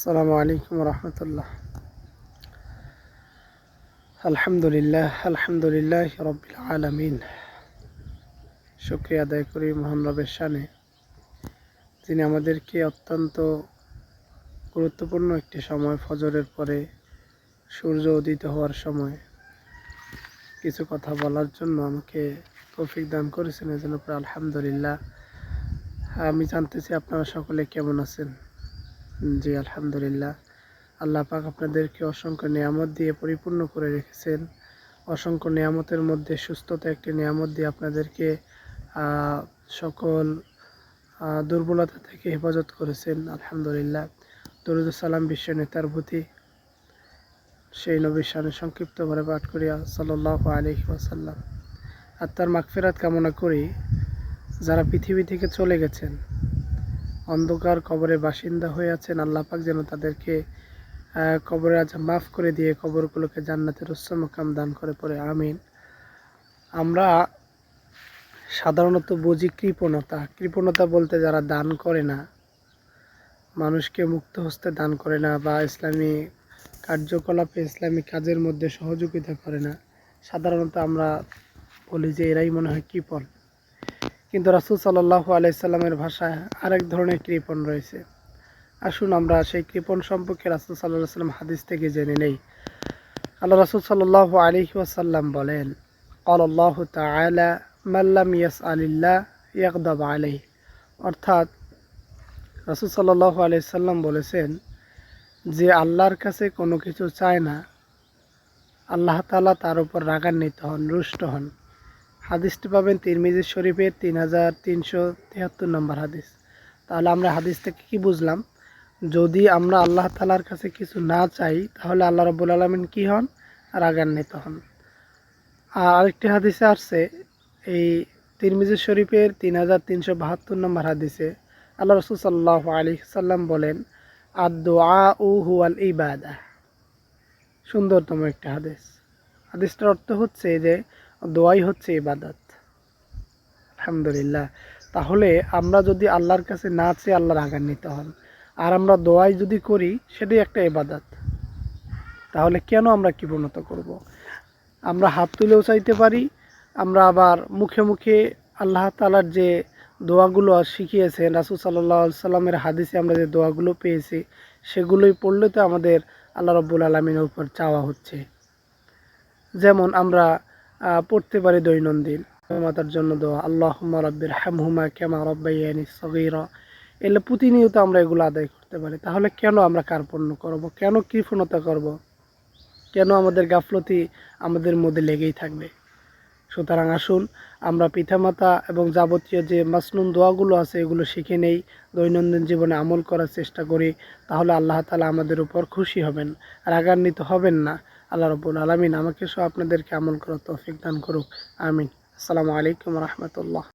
আসসালামু আলাইকুম রহমতুল্লাহ। আলহামদুলিল্লাহ আলহামদুলিল্লাহ রবিল আলমিন। শুক্রিয়া আদায় করি মহান রবের শানে, যিনি আমাদেরকে অত্যন্ত গুরুত্বপূর্ণ একটি সময় ফজরের পরে সূর্য উদিত হওয়ার সময় কিছু কথা বলার জন্য আমাকে তৌফিক দান করেছেন। এজন্য আলহামদুলিল্লাহ। আমি জানতেছি আপনারা সকলে কেমন আছেন? জি, আলহামদুলিল্লাহ। আল্লাহ পাক আপনাদেরকে অসংখ্য নিয়ামত দিয়ে পরিপূর্ণ করে রেখেছেন। অসংখ্য নিয়ামতের মধ্যে সুস্থতা একটি নিয়ামত দিয়ে আপনাদেরকে সকল দুর্বলতা থেকে হেফাজত করেছেন, আলহামদুলিল্লাহ। দরুদ সালাম বিশ্ব নেতার প্রতি সেই নবীর সামনে সংক্ষিপ্তভাবে পাঠ করিয়া সাল্লাহ আলহি ওয়াসাল্লাম। আর তার মাগফিরাত কামনা করি। যারা পৃথিবী থেকে চলে গেছেন অন্ধকার কবরে বাসিন্দা হয়ে আছেন, আল্লাহ পাক যেন তাদেরকে কবরে আজ মাফ করে দিয়ে কবরগুলোকে জান্নাতের উচ্চ দান করে পড়ে, আমিন। আমরা সাধারণত বুঝি কৃপণতা। কৃপণতা বলতে যারা দান করে না, মানুষকে মুক্ত হস্তে দান করে না বা ইসলামী কার্যকলাপে ইসলামী কাজের মধ্যে সহযোগিতা করে না। সাধারণত আমরা বলি যে এরাই মনে হয় কৃপণ। কিন্তু রাসুল সাল্লাহ আলাইসাল্লামের ভাষায় আরেক ধরনের কৃপণ রয়েছে। আসুন আমরা সেই কৃপণ সম্পর্কে রাসুল সাল্লাহ সাল্লাম হাদিস থেকে জেনে নেই। আল্লাহ রাসুল সাল্লাহ আলহি ওয়াসাল্লাম বলেন আল্লাহ তালা মাল্লাম ইয়াস আলিল্লা ইয়াকদাব আলহি অর্থাৎ রাসুল সাল্লাহ আলাইসাল্লাম বলেছেন, যে আল্লাহর কাছে কোনো কিছু চায় না, আল্লাহ তালা তার উপর রাগান্বিত হন, রুষ্ট হন। হাদিসটি পাবেন তিরমিজি শরীফের তিন হাজার তিনশো তিয়াত্তর নম্বর হাদিস। তাহলে আমরা হাদিস থেকে কি বুঝলাম? যদি আমরা আল্লাহ তালার কাছে কিছু না চাই, তাহলে আল্লাহ রবুল আলমিন কী হন? রাগান্বিত হন। আর আরেকটি হাদিসে আসছে, এই তিরমিজি শরীফের তিন হাজার তিনশো বাহাত্তর নম্বর হাদিসে আল্লাহ রসুল সাল্লাহ আলী সাল্লাম বলেন আদোয়া উ হুয়াল ইবাদা সুন্দরতম একটা হাদিস। হাদিসটার অর্থ হচ্ছে যে দোয়াই হচ্ছে ইবাদত। আলহামদুলিল্লাহ। তাহলে আমরা যদি আল্লাহর কাছে না চেয়ে আল্লাহর রাগান্বিত হন, আর আমরা দোয়াই যদি করি, সেটাই একটা ইবাদত। তাহলে কেন আমরা কৃপণতা করব। আমরা হাত তুলেও চাইতে পারি, আমরা আবার মুখে মুখে আল্লাহ তালার যে দোয়াগুলো শিখিয়েছেন, রাসুল সাল্লাহ সাল্লামের হাদিসে আমরা যে দোয়াগুলো পেয়েছি, সেগুলোই পড়লে তো আমাদের আল্লাহ রব্বুল আলমিনের উপর চাওয়া হচ্ছে। যেমন আমরা পড়তে পারি দৈনন্দিন। মাতার জন্য দোয়া আল্লাহ রব্বির হামহুমা কেমা রব্বাইয়ানি সগিরা। এলে প্রতিনিয়ত আমরা এগুলো আদায় করতে পারি। তাহলে কেন আমরা কার্পণ্য করব? কেন কৃপণতা করব? কেন আমাদের গাফলতি আমাদের মধ্যে লেগেই থাকবে? সুতরাং আসুন, আমরা পিতামাতা এবং যাবতীয় যে মাসনুন দোয়াগুলো আছে, এগুলো শিখে নেই, দৈনন্দিন জীবনে আমল করার চেষ্টা করি, তাহলে আল্লাহ তালা আমাদের উপর খুশি হবেন, রাগান্বিত হবেন না। আল্লাহ রব্বুল আলমিন আমাকে সব আপনাদেরকে আমল করার তৌফিক দান করুক। আমিন। আসসালামু আলাইকুম রহমতুল্লাহ।